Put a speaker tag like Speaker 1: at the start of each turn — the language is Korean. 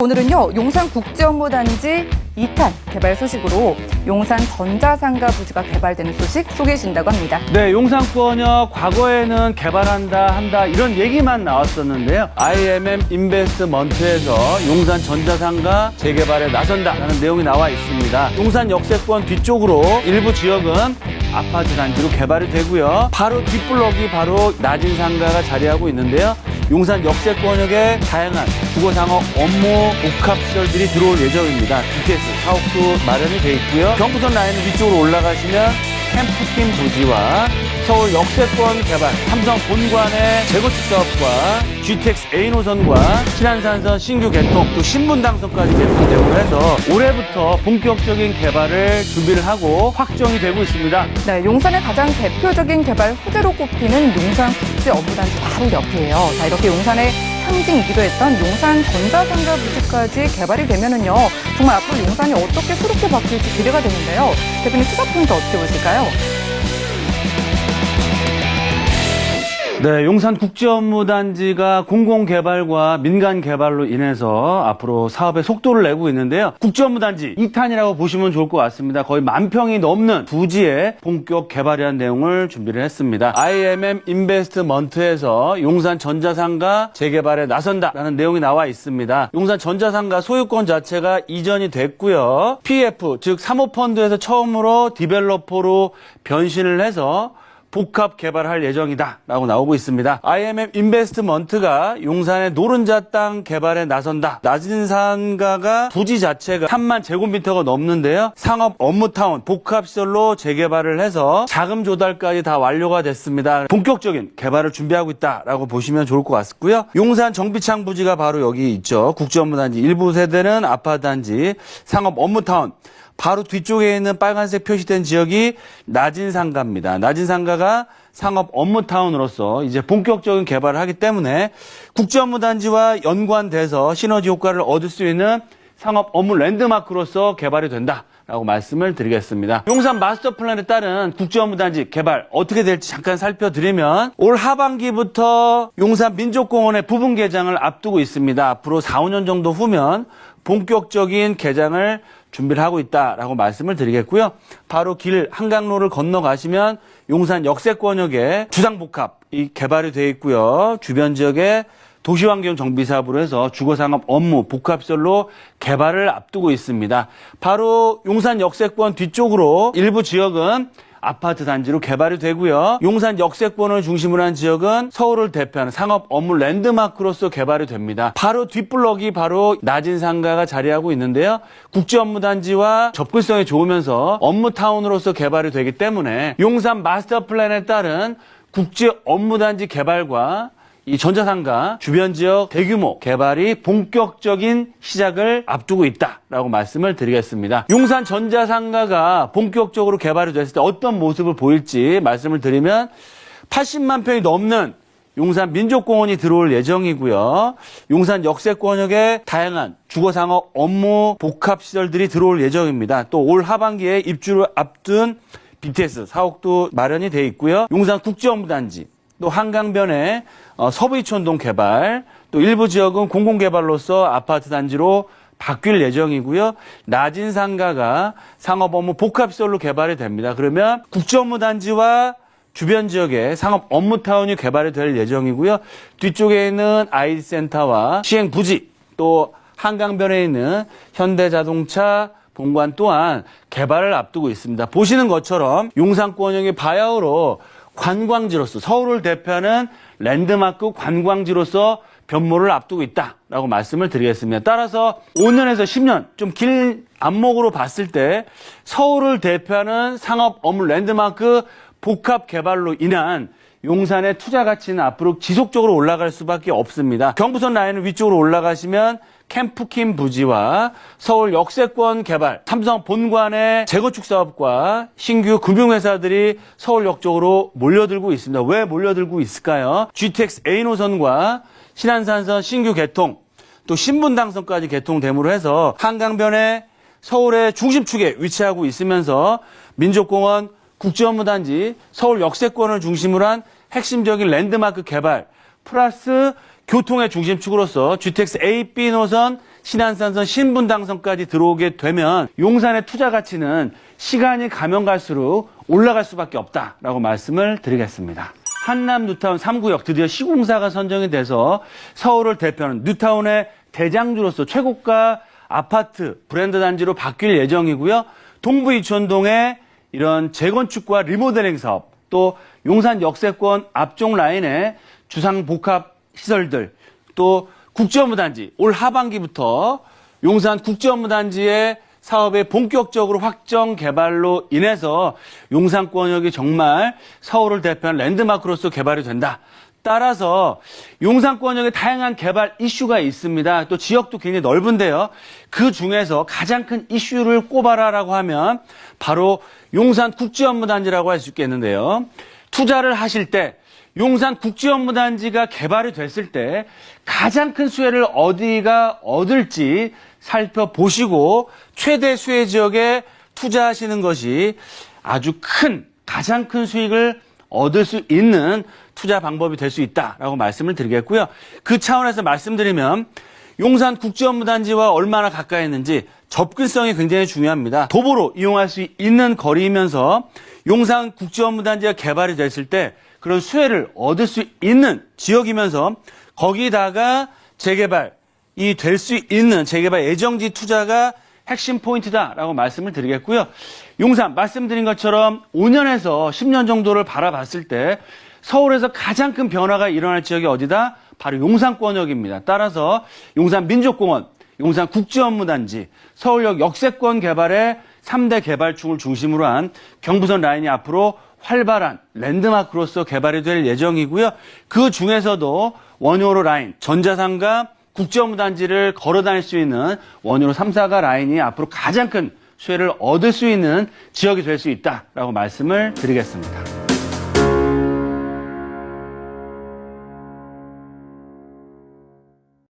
Speaker 1: 오늘은요 용산 국제업무단지 2탄 개발 소식으로 용산 전자상가 부지가 개발되는 소식 소개해 준다고 합니다.
Speaker 2: 네, 용산권역 과거에는 개발한다 한다 이런 얘기만 나왔었는데요. IMM 인베스트먼트에서 용산 전자상가 재개발에 나선다라는 내용이 나와 있습니다. 용산 역세권 뒤쪽으로 일부 지역은 아파트 단지로 개발이 되고요. 바로 뒷블럭이 바로 낮은 상가가 자리하고 있는데요. 용산 역세권역에 다양한 주거상업 업무 복합 시설들이 들어올 예정입니다. BTS 사옥도 마련이 돼 있고요. 경부선 라인 위쪽으로 올라가시면 캠프팀 부지와 서울 역세권 개발, 삼성 본관의 재건축 사업과 GTX A 노선과 신안산선 신규 개통, 또 신분 당선까지 개통되고 해서 올해부터 본격적인 개발을 준비를 하고 확정이 되고 있습니다.
Speaker 1: 네, 용산의 가장 대표적인 개발 호재로 꼽히는 용산 국제 업무단지 바로 옆이에요. 자, 이렇게 용산의 상징이기도 했던 용산 전자상가 부지까지 개발이 되면은요, 정말 앞으로 용산이 어떻게 새롭게 바뀔지 기대가 되는데요. 대표님 투자 포인트 어떻게 보실까요?
Speaker 2: 네, 용산 국제업무단지가 공공개발과 민간개발로 인해서 앞으로 사업에 속도를 내고 있는데요. 국제업무단지 2탄이라고 보시면 좋을 것 같습니다. 거의 만 평이 넘는 부지에 본격 개발이라는 내용을 준비를 했습니다. IMM 인베스트먼트에서 용산 전자상가 재개발에 나선다라는 내용이 나와 있습니다. 용산 전자상가 소유권 자체가 이전이 됐고요. PF, 즉 사모펀드에서 처음으로 디벨로퍼로 변신을 해서 복합 개발할 예정이다라고 나오고 있습니다. IMM 인베스트먼트가 용산의 노른자 땅 개발에 나선다. 낮은 산가가 부지 자체가 3만 제곱미터가 넘는데요. 상업 업무타운 복합시설로 재개발을 해서 자금 조달까지 다 완료가 됐습니다. 본격적인 개발을 준비하고 있다라고 보시면 좋을 것 같고요. 용산 정비창 부지가 바로 여기 있죠. 국제업무단지 일부 세대는 아파트단지 상업 업무타운 바로 뒤쪽에 있는 빨간색 표시된 지역이 낮은 상가입니다. 낮은 상가가 상업 업무타운으로서 이제 본격적인 개발을 하기 때문에 국제업무단지와 연관돼서 시너지 효과를 얻을 수 있는 상업 업무 랜드마크로서 개발이 된다 라고 말씀을 드리겠습니다. 용산 마스터 플랜에 따른 국제업무단지 개발 어떻게 될지 잠깐 살펴드리면 올 하반기부터 용산 민족공원의 부분 개장을 앞두고 있습니다. 앞으로 4, 5년 정도 후면 본격적인 개장을 준비를 하고 있다라고 말씀을 드리겠고요. 바로 길 한강로를 건너가시면 용산 역세권역에 주상복합 이 개발이 되어 있고요. 주변 지역에 도시환경 정비 사업으로 해서 주거 상업 업무 복합시설로 개발을 앞두고 있습니다. 바로 용산 역세권 뒤쪽으로 일부 지역은 아파트 단지로 개발이 되고요. 용산 역세권을 중심으로 한 지역은 서울을 대표하는 상업 업무 랜드마크로서 개발이 됩니다. 바로 뒷블럭이 바로 낮은 상가가 자리하고 있는데요. 국제 업무 단지와 접근성이 좋으면서 업무 타운으로서 개발이 되기 때문에 용산 마스터 플랜에 따른 국제 업무 단지 개발과 이 전자상가 주변 지역 대규모 개발이 본격적인 시작을 앞두고 있다라고 말씀을 드리겠습니다. 용산 전자상가가 본격적으로 개발이 됐을 때 어떤 모습을 보일지 말씀을 드리면 80만 평이 넘는 용산 민족공원이 들어올 예정이고요. 용산 역세권역에 다양한 주거상업 업무 복합시설들이 들어올 예정입니다. 또 올 하반기에 입주를 앞둔 BTS 사옥도 마련이 돼 있고요. 용산 국제업무단지 또 한강변에 어, 서부이촌동 개발, 또 일부 지역은 공공개발로서 아파트 단지로 바뀔 예정이고요. 낮은 상가가 상업업무 복합시설로 개발이 됩니다. 그러면 국제업무단지와 주변 지역에 상업 업무타운이 개발이 될 예정이고요. 뒤쪽에 있는 아이센터와 시행 부지, 또 한강변에 있는 현대자동차 본관 또한 개발을 앞두고 있습니다. 보시는 것처럼 용산권역의 바야흐로 관광지로서 서울을 대표하는 랜드마크 관광지로서 변모를 앞두고 있다라고 말씀을 드리겠습니다. 따라서 5년에서 10년 좀 길 안목으로 봤을 때 서울을 대표하는 상업 업무 랜드마크 복합 개발로 인한 용산의 투자 가치는 앞으로 지속적으로 올라갈 수밖에 없습니다. 경부선 라인을 위쪽으로 올라가시면 캠프킴 부지와 서울 역세권 개발, 삼성 본관의 재건축 사업과 신규 금융회사들이 서울역 쪽으로 몰려들고 있습니다. 왜 몰려들고 있을까요? GTX A 노선과 신안산선 신규 개통, 또 신분당선까지 개통됨으로 해서 한강변에 서울의 중심축에 위치하고 있으면서 민족공원 국제업무단지 서울 역세권을 중심으로 한 핵심적인 랜드마크 개발 플러스 교통의 중심축으로서 GTX A, B 노선 신안산선 신분당선까지 들어오게 되면 용산의 투자 가치는 시간이 가면 갈수록 올라갈 수밖에 없다라고 말씀을 드리겠습니다. 한남 뉴타운 3구역 드디어 시공사가 선정이 돼서 서울을 대표하는 뉴타운의 대장주로서 최고가 아파트 브랜드 단지로 바뀔 예정이고요. 동부 이촌동의 이런 재건축과 리모델링 사업, 또 용산 역세권 앞쪽 라인의 주상 복합 시설들, 또 국제업무단지 올 하반기부터 용산 국제업무단지의 사업의 본격적으로 확정 개발로 인해서 용산권역이 정말 서울을 대표하는 랜드마크로서 개발이 된다. 따라서 용산권역에 다양한 개발 이슈가 있습니다. 또 지역도 굉장히 넓은데요. 그 중에서 가장 큰 이슈를 꼽아라라고 하면 바로 용산 국제업무단지라고 할 수 있겠는데요. 투자를 하실 때 용산 국제업무단지가 개발이 됐을 때 가장 큰 수혜를 어디가 얻을지 살펴보시고 최대 수혜 지역에 투자하시는 것이 아주 큰 가장 큰 수익을 얻을 수 있는 투자 방법이 될 수 있다라고 말씀을 드리겠고요. 그 차원에서 말씀드리면 용산 국제업무단지와 얼마나 가까이 있는지 접근성이 굉장히 중요합니다. 도보로 이용할 수 있는 거리이면서 용산 국제업무단지가 개발이 됐을 때 그런 수혜를 얻을 수 있는 지역이면서 거기다가 재개발 이 될 수 있는 재개발 예정지 투자가 핵심 포인트다라고 말씀을 드리겠고요. 용산 말씀드린 것처럼 5년에서 10년 정도를 바라봤을 때 서울에서 가장 큰 변화가 일어날 지역이 어디다? 바로 용산권역입니다. 따라서 용산 민족공원, 용산 국제업무단지, 서울역 역세권 개발의 3대 개발축을 중심으로 한 경부선 라인이 앞으로 활발한 랜드마크로서 개발이 될 예정이고요. 그 중에서도 원효로 라인, 전자상가 국제업무단지를 걸어 다닐 수 있는 원효로 3, 4가 라인이 앞으로 가장 큰 수혜를 얻을 수 있는 지역이 될 수 있다라고 말씀을 드리겠습니다.